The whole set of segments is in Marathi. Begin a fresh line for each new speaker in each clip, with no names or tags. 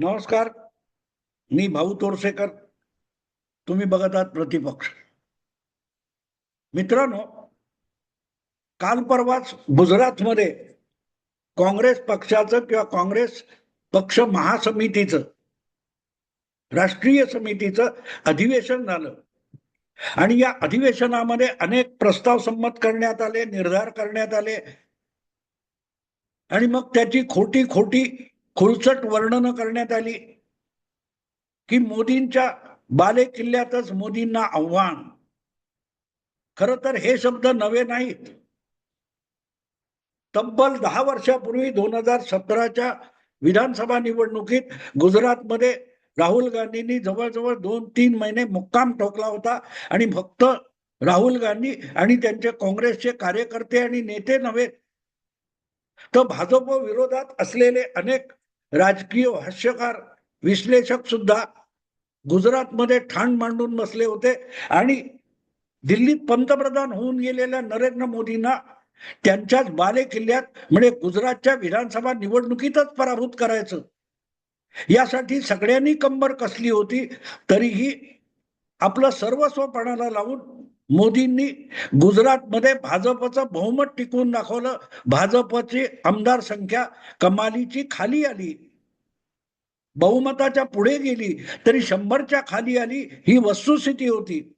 नमस्कार. मी भाऊ तोरसेकर. तुम्ही बघत आहात प्रतिपक्ष. मित्रांनो काल परवाच गुजरातमध्ये काँग्रेस पक्षाचं किंवा काँग्रेस पक्ष महासमितीचं राष्ट्रीय समितीचं अधिवेशन झालं. आणि या अधिवेशनामध्ये अनेक प्रस्ताव संमत करण्यात आले निर्धार करण्यात आले. आणि मग त्याची खोटी खोटी खुलचट वर्णनं करण्यात आली. की मोदींच्या बाले किल्ल्यातच मोदींना आव्हान. खर तर हे शब्द नवे नाहीत. तब्बल दहा वर्षापूर्वी दोन हजार सतराच्या विधानसभा निवडणुकीत गुजरातमध्ये राहुल गांधींनी जवळजवळ दोन तीन महिने मुक्काम ठोकला होता आणि फक्त राहुल गांधी आणि त्यांचे काँग्रेसचे कार्यकर्ते आणि नेते नव्हे तर भाजप विरोधात असलेले अनेक राजकीय भाष्यकार विश्लेषक सुद्धा गुजरातमध्ये ठाण मांडून बसले होते. आणि दिल्लीत पंतप्रधान होऊन गेलेल्या नरेंद्र मोदींना त्यांच्याच बाले किल्ल्यात म्हणजे गुजरातच्या विधानसभा निवडणुकीतच पराभूत करायचं. यासाठी सगळ्यांनी कंबर कसली होती तरीही आपलं सर्वस्व पणाला लावून मोदींनी गुजरातमध्ये भाजपचं बहुमत टिकवून दाखवलं. भाजपची आमदार संख्या कमालीची खाली आली. बहुमताच्या पुढे गेली तरी शंभरच्या खाली आली ही वस्तुस्थिती होती.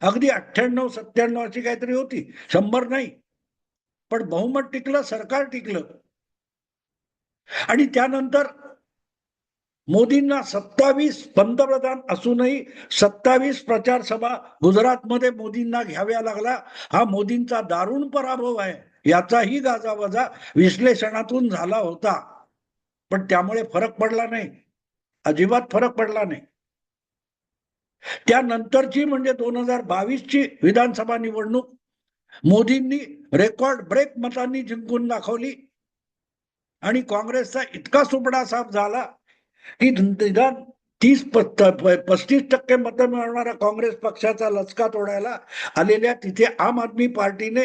अगदी अठ्ठ्याण्णव सत्त्याण्णव अशी काहीतरी होती. शंभर नाही. पण बहुमत टिकलं सरकार टिकलं. आणि त्यानंतर मोदींना सत्तावीस पंतप्रधान असूनही सत्तावीस प्रचार सभा गुजरातमध्ये मोदींना घ्याव्या लागला हा मोदींचा दारुण पराभव आहे. याचाही गाजावाजा विश्लेषणातून झाला होता. पण त्यामुळे फरक पडला नाही. अजिबात फरक पडला नाही. त्यानंतरची म्हणजे दोन हजार बावीसची विधानसभा निवडणूक मोदींनी रेकॉर्ड ब्रेक मतांनी जिंकून दाखवली. आणि काँग्रेसचा इतका सुपडा साफ झाला की निदान तीस पस्तीस टक्के मतं मिळवणाऱ्या काँग्रेस पक्षाचा लचका तोडायला आलेल्या तिथे आम आदमी पार्टीने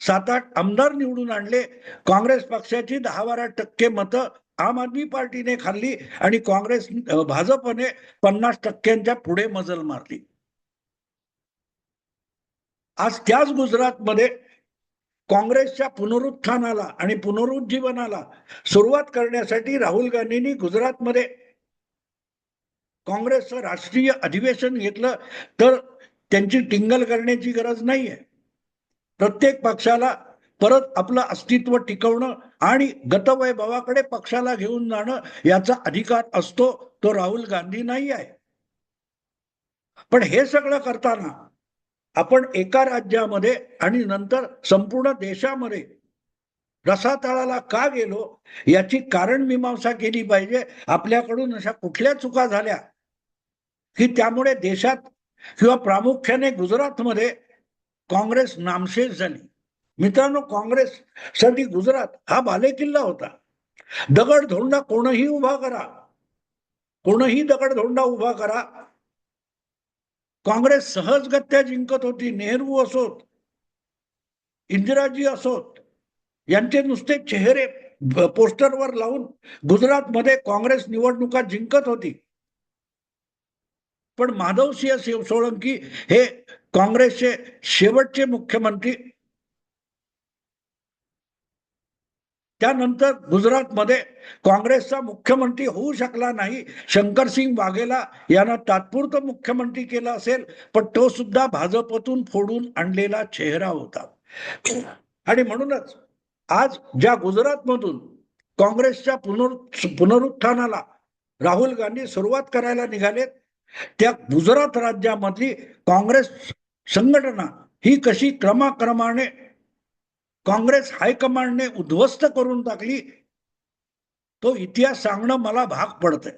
सात आठ आमदार निवडून आणले. काँग्रेस पक्षाची दहा बारा टक्के मतं आम आदमी पार्टीने खाल्ली आणि काँग्रेस भाजपने पन्नास टक्क्यांच्या पुढे मजल मारली. आज त्याच गुजरातमध्ये काँग्रेसच्या पुनरुत्थानाला आणि पुनरुज्जीवनाला सुरुवात करण्यासाठी राहुल गांधींनी गुजरातमध्ये काँग्रेसचं राष्ट्रीय अधिवेशन घेतलं तर त्यांची टिंगल करण्याची गरज नाहीये. प्रत्येक पक्षाला परत आपलं अस्तित्व टिकवणं आणि गतवैभवाकडे पक्षाला घेऊन जाणं याचा अधिकार असतो तो राहुल गांधी नाही आहे. पण हे सगळं करताना आपण एका राज्यामध्ये आणि नंतर संपूर्ण देशामध्ये रसातळाला का गेलो याची कारण मीमांसा केली पाहिजे. आपल्याकडून अशा कुठल्या चुका झाल्या की त्यामुळे देशात किंवा प्रामुख्याने गुजरातमध्ये काँग्रेस नामशेष झाली. मित्रांनो काँग्रेस साठी गुजरात हा बालेकिल्ला होता. दगड धोंडा कोणही उभा करा. कोणही दगड धोंडा उभा करा. काँग्रेस सहजगत्या जिंकत होती नेहरू असोत इंदिराजी असोत यांचे नुसते चेहरे पोस्टरवर लावून गुजरातमध्ये काँग्रेस निवडणुका जिंकत होती. पण माधवसिंह सोळंकी हे काँग्रेसचे शेवटचे मुख्यमंत्री त्यानंतर गुजरातमध्ये काँग्रेसचा मुख्यमंत्री होऊ शकला नाही. शंकरसिंग वाघेला यानं तात्पुरतं मुख्यमंत्री केला असेल पण तो सुद्धा भाजपतून फोडून आणलेला चेहरा होता. आणि म्हणूनच आज ज्या गुजरातमधून काँग्रेसच्या पुनर पुनरुत्थानाला राहुल गांधी सुरुवात करायला निघालेत त्या गुजरात राज्यामधली काँग्रेस संघटना ही कशी क्रमाक्रमाने काँग्रेस हायकमांडने उद्ध्वस्त करून टाकली तो इतिहास सांगणं मला भाग पडतंय.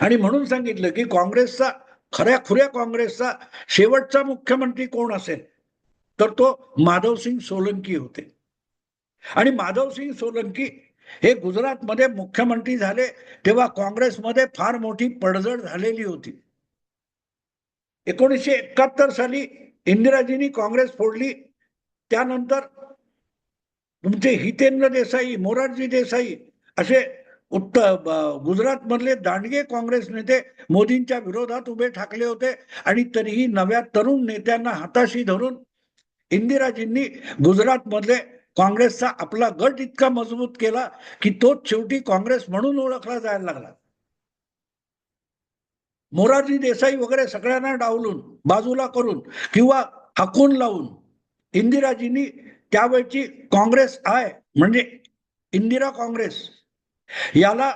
आणि म्हणून सांगितलं की काँग्रेसचा खऱ्या खुऱ्या काँग्रेसचा शेवटचा मुख्यमंत्री कोण असेल? तर तो माधवसिंग सोलंकी होते. आणि माधवसिंग सोलंकी हे गुजरातमध्ये मुख्यमंत्री झाले तेव्हा काँग्रेसमध्ये फार मोठी पडझड झालेली होती. एकोणीसशे एकाहत्तर साली इंदिराजींनी काँग्रेस फोडली त्यानंतर तुमचे हितेंद्र देसाई मोरारजी देसाई असे उत्तर गुजरात मधले दांडगे काँग्रेस नेते मोदींच्या विरोधात उभे ठाकले होते आणि तरीही नव्या तरुण नेत्यांना हाताशी धरून इंदिराजींनी गुजरात मधले काँग्रेसचा आपला गट इतका मजबूत केला की तोच शेवटी काँग्रेस म्हणून ओळखला जायला लागला. मोरारजी देसाई वगैरे सगळ्यांना डावलून बाजूला करून किंवा हाकून लावून इंदिराजींनी त्यावेळची काँग्रेस आय म्हणजे इंदिरा काँग्रेस याला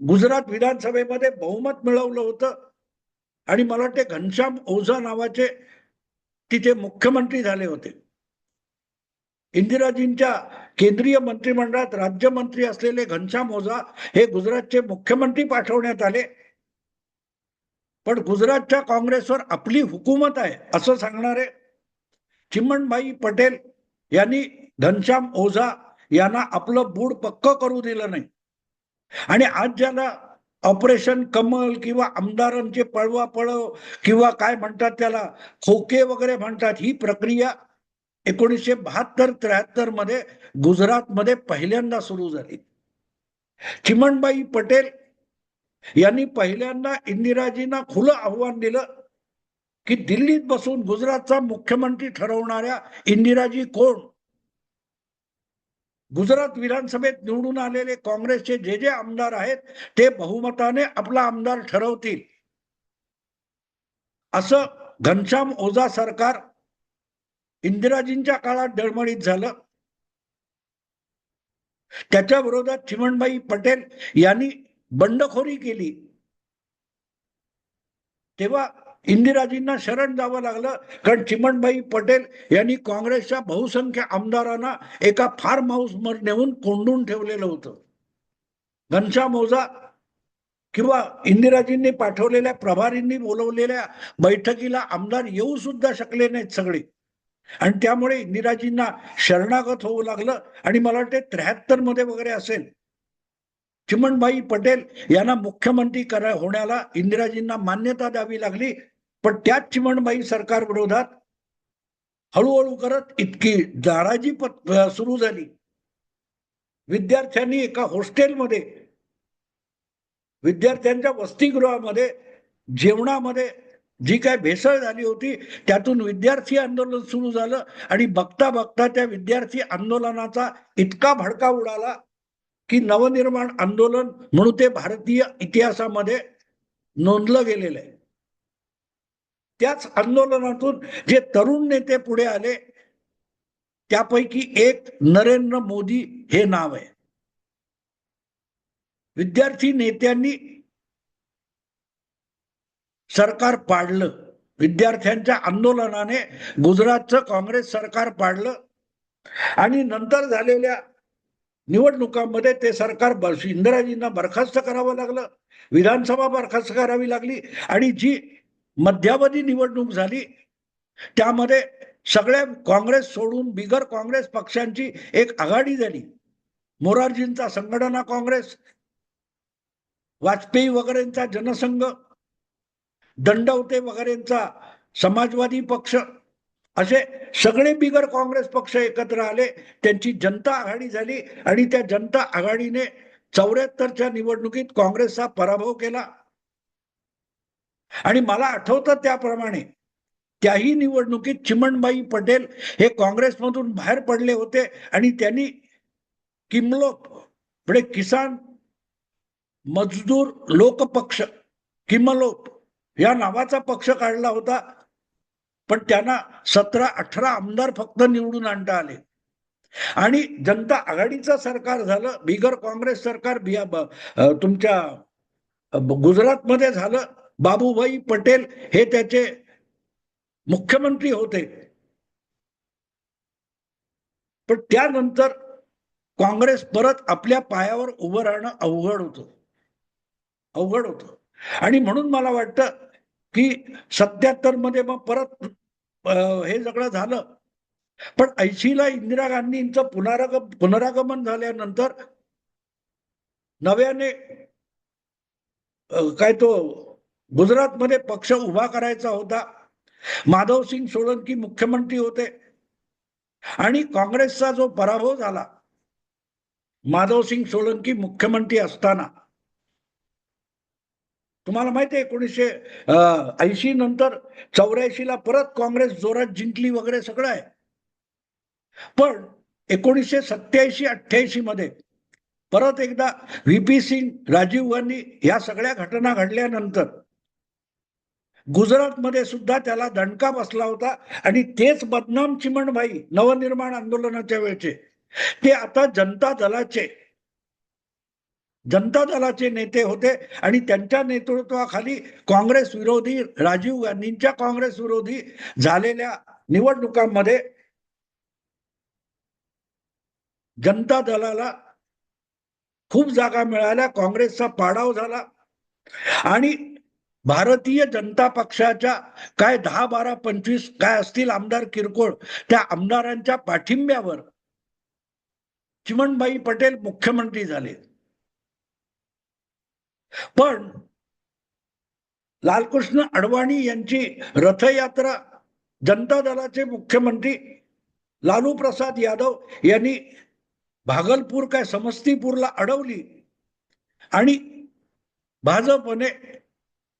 गुजरात विधानसभेमध्ये बहुमत मिळवलं होतं. आणि मला वाटते घनश्याम ओझा नावाचे तिथे मुख्यमंत्री झाले होते. इंदिराजींच्या केंद्रीय मंत्रिमंडळात राज्यमंत्री असलेले घनश्याम ओझा हे गुजरातचे मुख्यमंत्री पाठवण्यात आले. पण गुजरातच्या काँग्रेसवर आपली हुकूमत आहे असं सांगणारे चिमणबाई पटेल यांनी घनश्याम ओझा यांना आपलं बूड पक्क करू दिलं नाही. आणि आज ज्याला ऑपरेशन कमल किंवा आमदारांचे पळवा पळव किंवा काय म्हणतात त्याला खोके वगैरे म्हणतात ही प्रक्रिया एकोणीसशे बहात्तर त्र्याहत्तरमध्ये गुजरातमध्ये पहिल्यांदा सुरू झाली. चिमणबाई पटेल यांनी पहिल्यांदा इंदिराजींना खुलं आव्हान दिलं. की दिल्लीत बसून गुजरातचा मुख्यमंत्री ठरवणाऱ्या इंदिराजी कोण? गुजरात विधानसभेत निवडून आलेले काँग्रेसचे जे जे आमदार आहेत ते बहुमताने आपला आमदार ठरवतील. असं घनश्याम ओझा सरकार इंदिराजींच्या काळात डळमळीत झालं. त्याच्या विरोधात चिमणबाई पटेल यांनी बंडखोरी केली. तेव्हा इंदिराजींना शरण जावं लागलं. कारण चिमणबाई पटेल यांनी काँग्रेसच्या बहुसंख्य आमदारांना एका फार्म हाऊसमध्ये नेऊन कोंडून ठेवलेलं होतं. घनशा मोजा किंवा इंदिराजींनी पाठवलेल्या प्रभारींनी बोलवलेल्या बैठकीला आमदार येऊ सुद्धा शकले नाहीत सगळे. आणि त्यामुळे इंदिराजींना शरणागत होऊ लागलं आणि मला वाटते त्र्याहत्तरमध्ये वगैरे असेल. चिमणबाई पटेल यांना मुख्यमंत्री करा होण्याला इंदिराजींना मान्यता द्यावी लागली. पण त्याच चिमणबाई सरकार विरोधात हळूहळू करत इतकी दाराजी पत सुरू झाली. विद्यार्थ्यांनी एका हॉस्टेलमध्ये विद्यार्थ्यांच्या वसतिगृहामध्ये जेवणामध्ये जी काय भेसळ झाली होती त्यातून विद्यार्थी आंदोलन सुरू झालं आणि बघता बघता त्या विद्यार्थी आंदोलनाचा इतका भडका उडाला की नवनिर्माण आंदोलन म्हणून ते भारतीय इतिहासामध्ये नोंदलं गेलेलं आहे. त्याच आंदोलनातून जे तरुण नेते पुढे आले त्यापैकी एक नरेंद्र मोदी हे नाव आहे. विद्यार्थी नेत्यांनी सरकार पाडलं. विद्यार्थ्यांच्या आंदोलनाने गुजरातचं काँग्रेस सरकार पाडलं. आणि नंतर झालेल्या निवडणुकांमध्ये ते सरकार इंदिराजींना बरखास्त करावं लागलं. विधानसभा बरखास्त करावी लागली. आणि जी मध्यावधी निवडणूक झाली. त्यामध्ये सगळ्या काँग्रेस सोडून बिगर काँग्रेस पक्षांची एक आघाडी झाली. मोरारजींचा संघटना काँग्रेस वाजपेयी वगैरेंचा जनसंघ दंडवते वगैरेंचा समाजवादी पक्ष असे सगळे बिगर काँग्रेस पक्ष एकत्र आले. त्यांची जनता आघाडी झाली आणि त्या जनता आघाडीने चौऱ्याहत्तरच्या निवडणुकीत काँग्रेसचा पराभव केला. आणि मला आठवतं त्याप्रमाणे त्याही निवडणुकीत चिमणबाई पटेल हे काँग्रेसमधून बाहेर पडले होते आणि त्यांनी किमलोप म्हणजे किसान मजदूर लोकपक्ष किमलोप या नावाचा पक्ष काढला होता. पण त्यांना सतरा अठरा आमदार फक्त निवडून आणता आले. आणि जनता आघाडीचं सरकार झालं बिगर काँग्रेस सरकार बिया तुमच्या गुजरातमध्ये झालं बाबूभाई पटेल हे त्याचे मुख्यमंत्री होते. पण त्यानंतर काँग्रेस परत आपल्या पायावर उभं राहणं अवघड होतं. अवघड होतं. आणि म्हणून मला वाटतं की सत्याहत्तरमध्ये मग परत हे सगळं झालं. पण ऐशीला इंदिरा गांधींचं पुनराग पुनरागमन झाल्यानंतर नव्याने काय तो गुजरातमध्ये पक्ष उभा करायचा होता. माधवसिंग सोळंकी मुख्यमंत्री होते. आणि काँग्रेसचा जो पराभव झाला माधवसिंग सोलंकी मुख्यमंत्री असताना. तुम्हाला माहिती आहे एकोणीसशे ऐंशी नंतर चौऱ्याऐंशी ला परत काँग्रेस जोरात जिंकली वगैरे सगळं आहे. पण एकोणीसशे सत्याऐंशी अठ्ठ्याऐंशी मध्ये परत एकदा व्ही पी सिंग राजीव गांधी या सगळ्या घटना घडल्यानंतर गुजरातमध्ये सुद्धा त्याला दणका बसला होता. आणि तेच बदनाम चिमणभाई नवनिर्माण आंदोलनाच्या वेळचे. ते आता जनता दलाचे. जनता दलाचे नेते होते. आणि त्यांच्या नेतृत्वाखाली काँग्रेस विरोधी राजीव गांधींच्या काँग्रेस विरोधी झालेल्या निवडणुकांमध्ये जनता दलाला खूप जागा मिळाल्या. काँग्रेसचा पाडाव झाला. आणि भारतीय जनता पक्षाच्या काय दहा बारा पंचवीस काय असतील आमदार किरकोळ त्या आमदारांच्या पाठिंब्यावर चिमणबाई पटेल मुख्यमंत्री झाले. पण लालकृष्ण अडवाणी यांची रथयात्रा जनता दलाचे मुख्यमंत्री लालू प्रसाद यादव यांनी भागलपूर काय समस्तीपूरला अडवली आणि भाजपने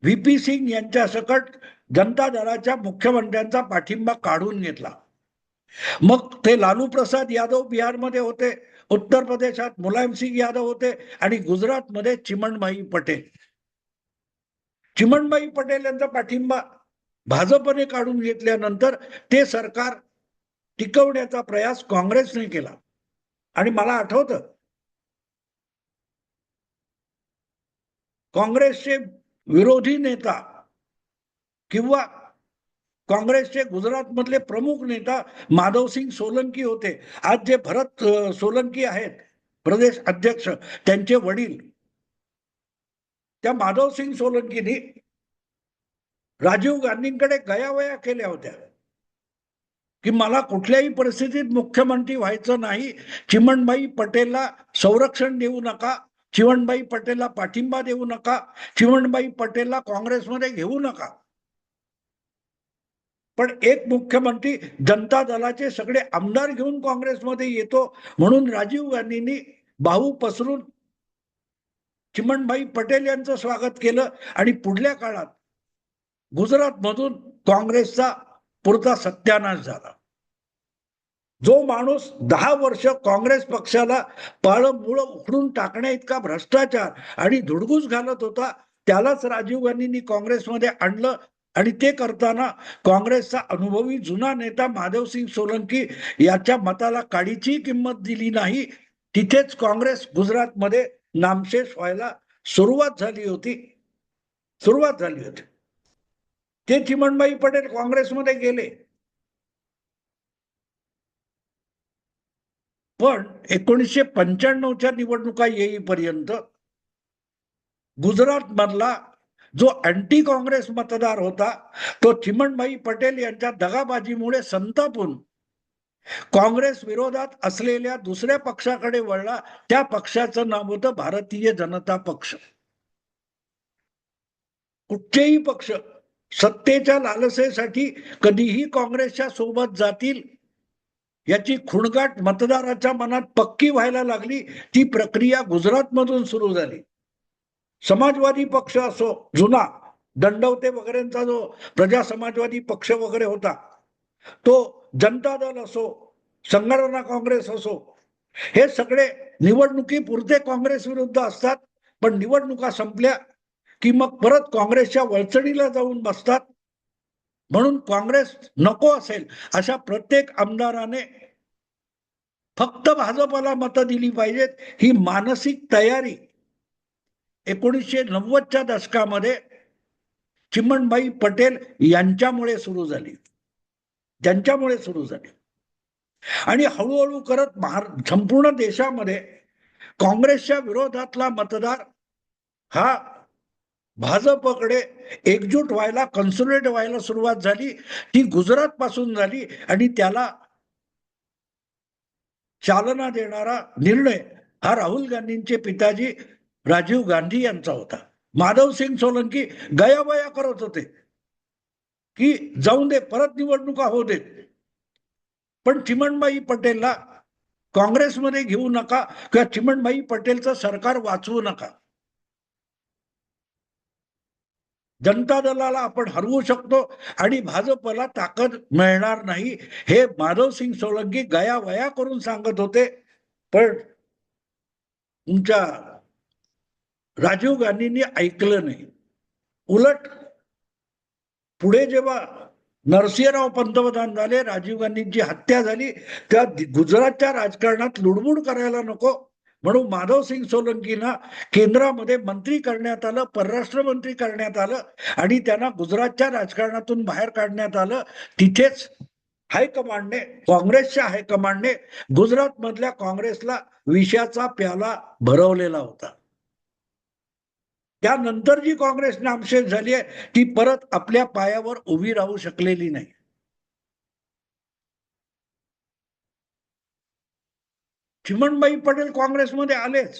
व्ही पी सिंग यांच्या सकट जनता दलाच्या मुख्यमंत्र्यांचा पाठिंबा काढून घेतला. मग ते लालू प्रसाद यादव बिहारमध्ये होते उत्तर प्रदेशात मुलायम सिंग यादव होते आणि गुजरातमध्ये चिमणबाई पटेल. चिमणबाई पटेल यांचा पाठिंबा भाजपने काढून घेतल्यानंतर ते सरकार टिकवण्याचा प्रयास काँग्रेसने केला. आणि मला आठवतं काँग्रेसचे विरोधी नेता किंवा काँग्रेसचे गुजरातमधले प्रमुख नेता माधवसिंग सोलंकी होते. आज जे भरत सोलंकी आहेत प्रदेश अध्यक्ष त्यांचे वडील त्या माधवसिंग सोलंकीनी राजीव गांधींकडे गयावया केल्या होत्या. की मला कुठल्याही परिस्थितीत मुख्यमंत्री व्हायचं नाही चिमणबाई पटेलला संरक्षण देऊ नका चिवणबाई पटेलला पाठिंबा देऊ नका चिमणबाई पटेलला काँग्रेसमध्ये घेऊ नका. पण एक मुख्यमंत्री जनता दलाचे सगळे आमदार घेऊन काँग्रेसमध्ये येतो म्हणून राजीव गांधींनी बाहू पसरून चिमणबाई पटेल यांचं स्वागत केलं आणि पुढल्या काळात गुजरातमधून काँग्रेसचा पुरता सत्यानाश झाला. जो माणूस दहा वर्ष काँग्रेस पक्षाला पाळं मुळं उखडून टाकण्या इतका भ्रष्टाचार आणि धुडगूस घालत होता त्यालाच राजीव गांधींनी काँग्रेसमध्ये आणलं आणि ते करताना काँग्रेसचा अनुभवी जुना नेता माधवसिंग सोलंकी याच्या मताला काडीची किंमत दिली नाही. तिथेच काँग्रेस गुजरातमध्ये नामशेष व्हायला सुरुवात झाली होती. सुरुवात झाली होती. ते चिमणबाई पटेल काँग्रेसमध्ये गेले. पण एकोणीसशे पंच्याण्णवच्या निवडणुका येईपर्यंत गुजरात मधला जो अँटी काँग्रेस मतदार होता तो चिमणभाई पटेल यांच्या दगाबाजीमुळे संतापून काँग्रेस विरोधात असलेल्या दुसऱ्या पक्षाकडे वळला. त्या पक्षाचं नाव होतं भारतीय जनता पक्ष. कुठचेही पक्ष सत्तेच्या लालसेसाठी कधीही काँग्रेसच्या सोबत जातील याची खुणगाट मतदाराच्या मनात पक्की व्हायला लागली. ती प्रक्रिया गुजरातमधून सुरू झाली. समाजवादी पक्ष असो जुना दंडवते वगैरेंचा जो प्रजा समाजवादी पक्ष वगैरे होता तो जनता दल असो संघटना काँग्रेस असो हे सगळे निवडणुकीपुरते काँग्रेस विरुद्ध असतात पण निवडणुका संपल्या की मग परत काँग्रेसच्या वळचणीला जाऊन बसतात. म्हणून काँग्रेस नको असेल अशा प्रत्येक आमदाराने फक्त भाजपाला मतं दिली पाहिजेत ही मानसिक तयारी एकोणीसशे नव्वदच्या दशकामध्ये चिमणबाई पटेल यांच्यामुळे सुरू झाली. ज्यांच्यामुळे सुरू झाली. आणि हळूहळू करत महार संपूर्ण देशामध्ये काँग्रेसच्या विरोधातला मतदार हा भाजपकडे एकजूट व्हायला कन्सोलिडेट व्हायला सुरुवात झाली. ती गुजरात पासून झाली आणि त्याला चालना देणारा निर्णय हा राहुल गांधींचे पिताजी राजीव गांधी यांचा होता. माधवसिंग सोलंकी गयाबया करत होते की जाऊन दे परत निवडणुका होऊ देत. पण चिमणबाई पटेलला काँग्रेसमध्ये घेऊ नका किंवा चिमणबाई पटेलचं सरकार वाचवू नका. जनता दलाला आपण हरवू शकतो आणि भाजपला ताकद मिळणार नाही. हे माधवसिंग सोलंकी गया वया करून सांगत होते. पण तुमच्या राजीव गांधींनी ऐकलं नाही. उलट पुढे जेव्हा नरसिंहराव पंतप्रधान झाले राजीव गांधींची हत्या झाली त्या गुजरातच्या राजकारणात लुडबुड करायला नको. म्हणून माधवसिंग सोलंकीना केंद्रामध्ये मंत्री करण्यात आलं परराष्ट्र मंत्री करण्यात आलं आणि त्यांना गुजरातच्या राजकारणातून बाहेर काढण्यात आलं. तिथेच हायकमांडने काँग्रेसच्या हायकमांडने गुजरात मधल्या काँग्रेसला विषाचा प्याला भरवलेला होता. त्यानंतर जी काँग्रेस नामशेष झाली आहे ती परत आपल्या पायावर उभी राहू शकलेली नाही. चिमणबाई पटेल काँग्रेसमध्ये आलेच.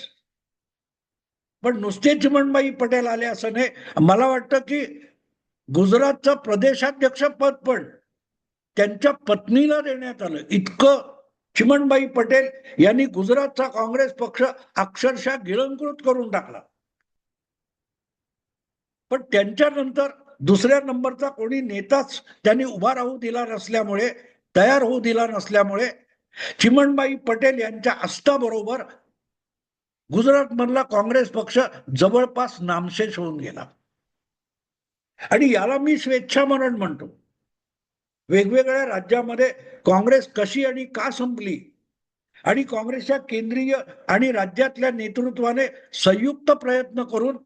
पण नुसते चिमणबाई पटेल आले असं नाही. मला वाटतं की गुजरातचं प्रदेशाध्यक्ष पद पण त्यांच्या पत्नीला देण्यात आलं. इतकं चिमणबाई पटेल यांनी गुजरातचा काँग्रेस पक्ष अक्षरशः गिळंकृत करून टाकला. पण त्यांच्यानंतर दुसऱ्या नंबरचा कोणी नेताच त्यांनी उभा राहू दिला नसल्यामुळे तयार होऊ दिला नसल्यामुळे चिमणबाई पटेल यांच्या अस्ताबरोबर गुजरात मधला काँग्रेस पक्ष जवळपास नामशेष होऊन गेला. आणि याला मी स्वेच्छामरण म्हणतो. वेगवेगळ्या राज्यामध्ये काँग्रेस कशी आणि का संपली आणि काँग्रेसच्या केंद्रीय आणि राज्यातल्या नेतृत्वाने संयुक्त प्रयत्न करून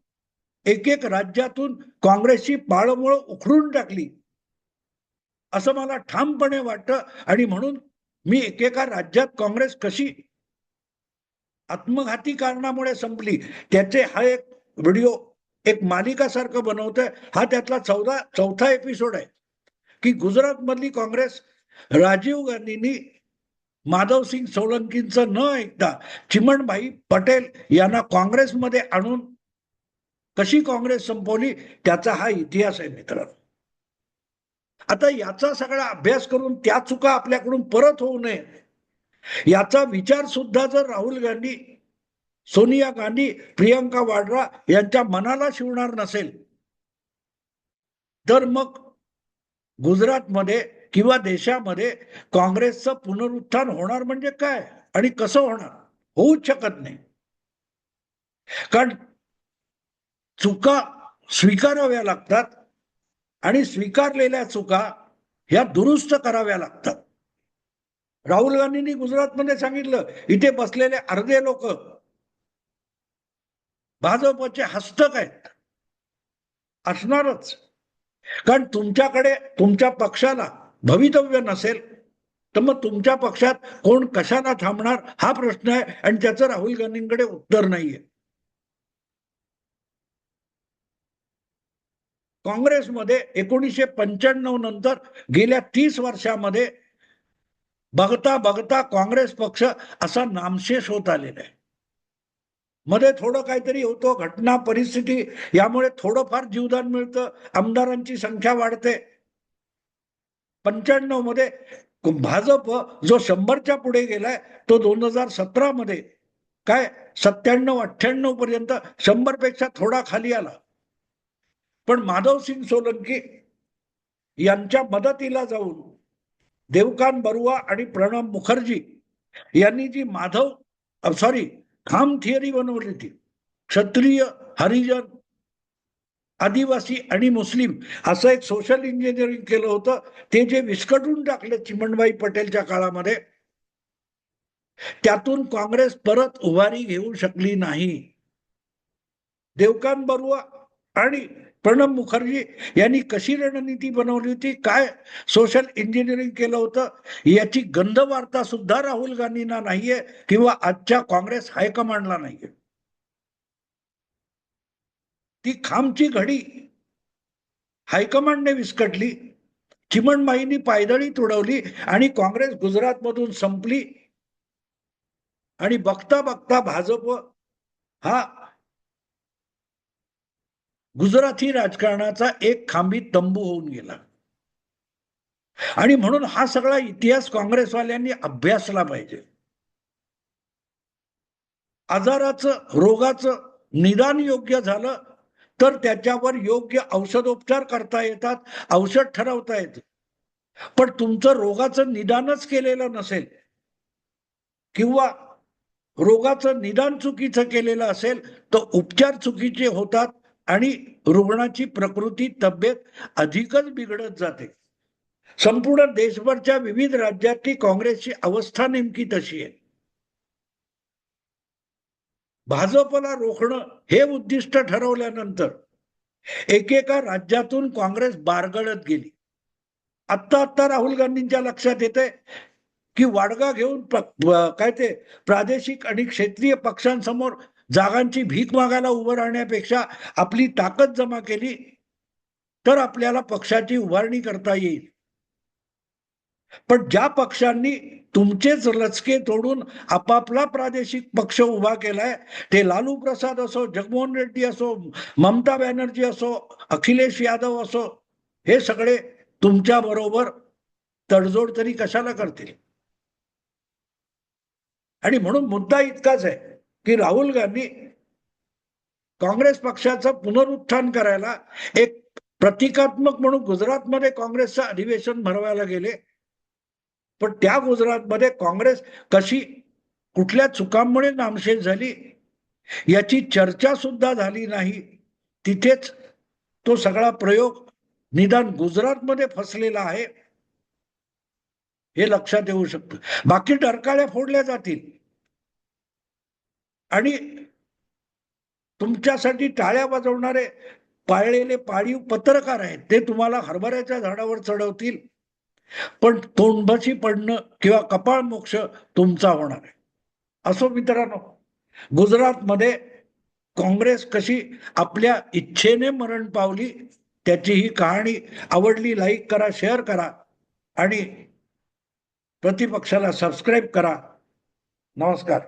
एक एक राज्यातून काँग्रेसची पाळमुळं उखडून टाकली. असं मला ठामपणे वाटतं आणि म्हणून मी एकेका राज्यात काँग्रेस कशी आत्मघाती कारणामुळे संपली त्याचे हा एक व्हिडिओ एक मालिकासारखं बनवतोय हा त्यातला चौदा चौथा एपिसोड आहे. की गुजरात मधली काँग्रेस राजीव गांधींनी माधवसिंग सोलंकींचं न ऐकता चिमणभाई पटेल यांना काँग्रेसमध्ये आणून कशी काँग्रेस संपवली त्याचा हा इतिहास आहे मित्रांनो. आता याचा सगळा अभ्यास करून त्या चुका आपल्याकडून परत होऊ नये. याचा विचार सुद्धा जर राहुल गांधी सोनिया गांधी प्रियंका वाड्रा यांच्या मनाला शिवणार नसेल तर मग गुजरातमध्ये किंवा देशामध्ये काँग्रेसचं पुनरुत्थान होणार म्हणजे काय आणि कसं होणार? होऊच शकत नाही. कारण चुका स्वीकाराव्या लागतात आणि स्वीकारलेल्या चुका ह्या दुरुस्त कराव्या लागतात. राहुल गांधींनी गुजरातमध्ये सांगितलं इथे बसलेले अर्धे लोक भाजपचे हस्तक आहेत. असणारच. कारण तुमच्याकडे तुमच्या पक्षाला भवितव्य नसेल तर मग तुमच्या पक्षात कोण कशाला थांबणार? हा प्रश्न आहे. आणि त्याचं राहुल गांधींकडे उत्तर नाहीये. काँग्रेसमध्ये एकोणीसशे पंच्याण्णव नंतर गेल्या तीस वर्षामध्ये बघता बघता काँग्रेस पक्ष असा नामशेष होत आलेला आहे. मध्ये थोडं काहीतरी होतो घटना परिस्थिती यामुळे थोडंफार जीवदान मिळतं आमदारांची संख्या वाढते. पंच्याण्णवमध्ये भाजप जो शंभरच्या पुढे गेलाय तो दोन हजार सतरा मध्ये काय? सत्त्याण्णव अठ्ठ्याण्णव पर्यंत शंभरपेक्षा थोडा खाली आला. पण माधवसिंग सोलंकी यांच्या मदतीला जाऊन देवकान बरुआ आणि प्रणब मुखर्जी यांनी जी माधव सॉरी खाम थिअरी बनवली होती क्षत्रिय हरिजन आदिवासी आणि मुस्लिम असं एक सोशल इंजिनिअरिंग केलं होतं ते जे विस्कटून टाकलं चिमणबाई पटेलच्या काळामध्ये त्यातून काँग्रेस परत उभारी घेऊ शकली नाही. देवकान बरुआ आणि प्रणब मुखर्जी यांनी कशी रणनीती बनवली होती? काय सोशल इंजिनिअरिंग केलं होतं? याची गंध वार्ता सुद्धा राहुल गांधींना नाहीये किंवा आजच्या काँग्रेस हायकमांडला नाहीये. ती खामची घडी हायकमांडने विस्कटली चिमणमाईंनी पायदळी तुडवली आणि काँग्रेस गुजरातमधून संपली आणि बघता बघता भाजप हा गुजराती राजकारणाचा एक खांबी तंबू होऊन गेला. आणि म्हणून हा सगळा इतिहास काँग्रेसवाल्यांनी अभ्यासला पाहिजे. आजाराचं रोगाचं निदान योग्य झालं तर त्याच्यावर योग्य औषधोपचार करता येतात औषध ठरवता येत. पण तुमचं रोगाचं निदानच केलेलं नसेल किंवा रोगाचं निदान चुकीचं केलेलं असेल तर उपचार चुकीचे होतात आणि रुग्णाची प्रकृती तब्येत अधिकच बिघडत जाते. संपूर्ण देशभरच्या विविध राज्यातली काँग्रेसची अवस्था नेमकी तशी आहे. भाजपला रोखणं हे उद्दिष्ट ठरवल्यानंतर एकेका राज्यातून काँग्रेस बारगळत गेली. आत्ता आत्ता राहुल गांधींच्या लक्षात येते की वाडगा घेऊन काय ते प्रादेशिक आणि क्षेत्रीय पक्षांसमोर जागांची भीक मागायला उभं राहण्यापेक्षा आपली ताकद जमा केली तर आपल्याला पक्षाची उभारणी करता येईल. पण ज्या पक्षांनी तुमचेच लचके तोडून आपापला प्रादेशिक पक्ष उभा केलाय ते लालू प्रसाद असो जगमोहन रेड्डी असो ममता बॅनर्जी असो अखिलेश यादव असो हे सगळे तुमच्या बरोबर तडजोड तरी कशाला करतील? आणि म्हणून मुद्दा इतकाच आहे. की राहुल गांधी काँग्रेस पक्षाचं पुनरुत्थान करायला एक प्रतिकात्मक म्हणून गुजरातमध्ये काँग्रेसचं अधिवेशन भरवायला गेले. पण त्या गुजरातमध्ये काँग्रेस कशी कुठल्या चुकांमुळे नामशेष झाली याची चर्चा सुद्धा झाली नाही. तिथेच तो सगळा प्रयोग निदान गुजरातमध्ये फसलेला आहे. हे लक्षात येऊ शकतं. बाकी डरकाळ्या फोडल्या जातील. आणि तुमच्यासाठी टाळ्या वाजवणारे पाळलेले पाळीव पत्रकार आहेत ते तुम्हाला हरभऱ्याच्या झाडावर चढवतील. पण तोंडबशी पडणं किंवा कपाळ मोक्ष तुमचा होणार आहे. असो मित्रांनो गुजरातमध्ये काँग्रेस कशी आपल्या इच्छेने मरण पावली त्याची ही कहाणी आवडली लाईक करा शेअर करा आणि प्रतिपक्षाला सबस्क्राईब करा. नमस्कार.